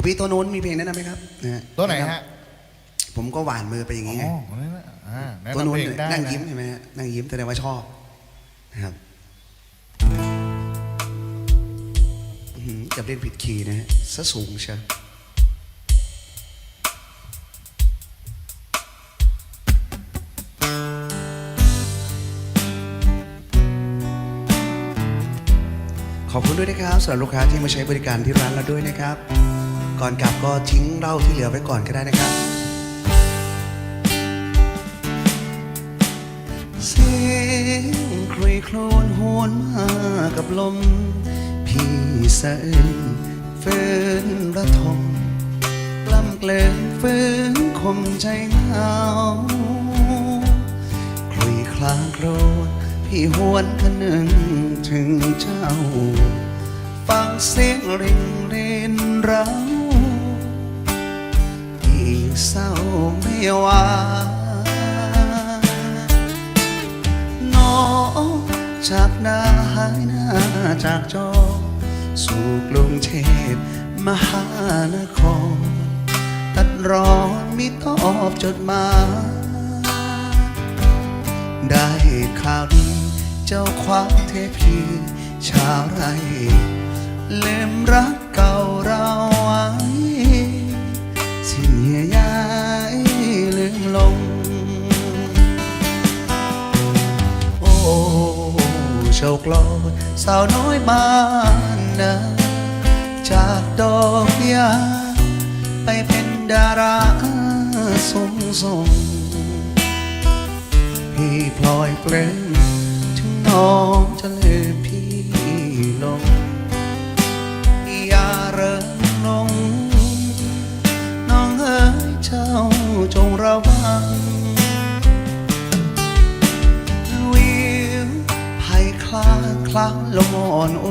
ผมพี่ตัวนู้นมีเพลงแนะนำไหมครับนะฮะตัวไหนฮะ ผมก็หวานมือไปอย่างอ๋งี้ไงอนั่นน่ะอ่าแนะตัวนำนู้นเพลงได้นั่งนะยิ้มใช่ไหมฮะนั่งยิ้มแสดงว่าชอบนะครับอื้อหือเกับเล่นผิดคีย์นะฮะซะสูงเชียวขอบคุณด้วยนะครับสำหรับลูกค้าที่มาใช้บริการที่ร้านเราด้วยนะครับ ก่อนกลับก็ทิ้งเหล้าที่เหลือไว้ก่อนก็ได้นะครับเสียงครุยโคลนโหนมากับลม พี่สะอื้นฝืนระทมกล้ำเกลืนฝืนคมใจเหงาคลุยคลางโครนพี่หวนคนึงถึงเจ้า ฟังเสียงริงเรนรา ว่าน้องจากหน้าหายหน้าจากจอ สู่กรุงเทพมหานคร ตัดรอนมีตอบจดหมายได้ข่าวดีเจ้าคว้าเทพีชาวไร่ลืมรักเก่าเราไว้สิ้นเหี่ยย ชคโลดสาวน้อยบ้านนาจากดอกยาไปเป็นดาราสูงส่งพี่พลอยเปลืมถึงน้องจะลืมพี่ อนโอ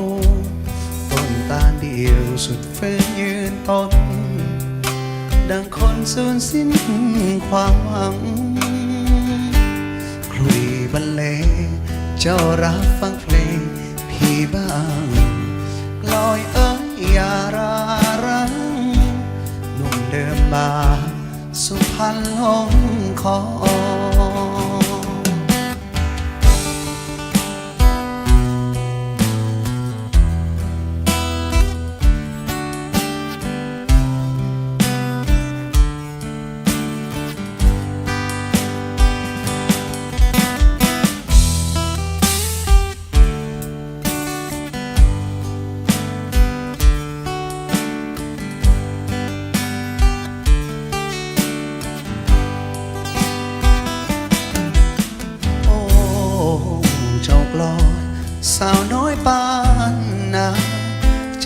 ต้นตาลเดียวสุดฝืนยืนต้น ดังคนสูญสิ้นความหวังคลุยบรรเลงเจ้ารับฟังเพลงพี่บ้างลอยเอ้ยอย่ารารังหนุ่มเดิมบาสุพรรณลงคอ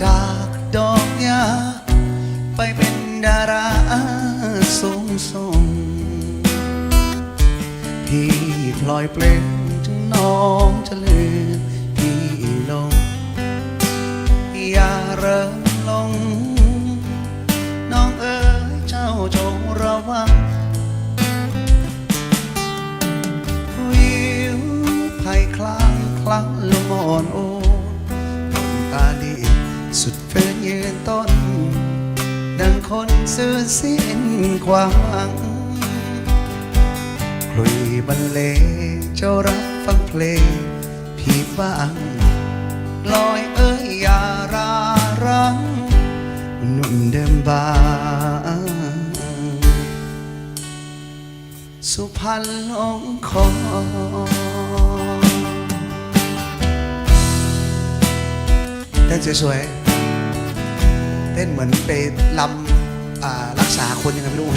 จากดอกยาไปเป็นดาราสูงส่งพี่พลอยเปล่งถึงน้องจะลืมพี่ลง อย่าเริงลง น้องเอ๋ยเจ้าจงระวังวิวภัยคลางคลังลมอ่อนโอ คนสื่อสิ้นความหวังคลุยบรรเลงเจ้ารับฟังเพลงพี่บ้างลอยเอ้ยอย่ารารังหนุ่มเดิมบางสุพรรณลงคอเต้นสวยๆ เต้นเหมือนไปลำ รักษาคนยังไงไม่รู้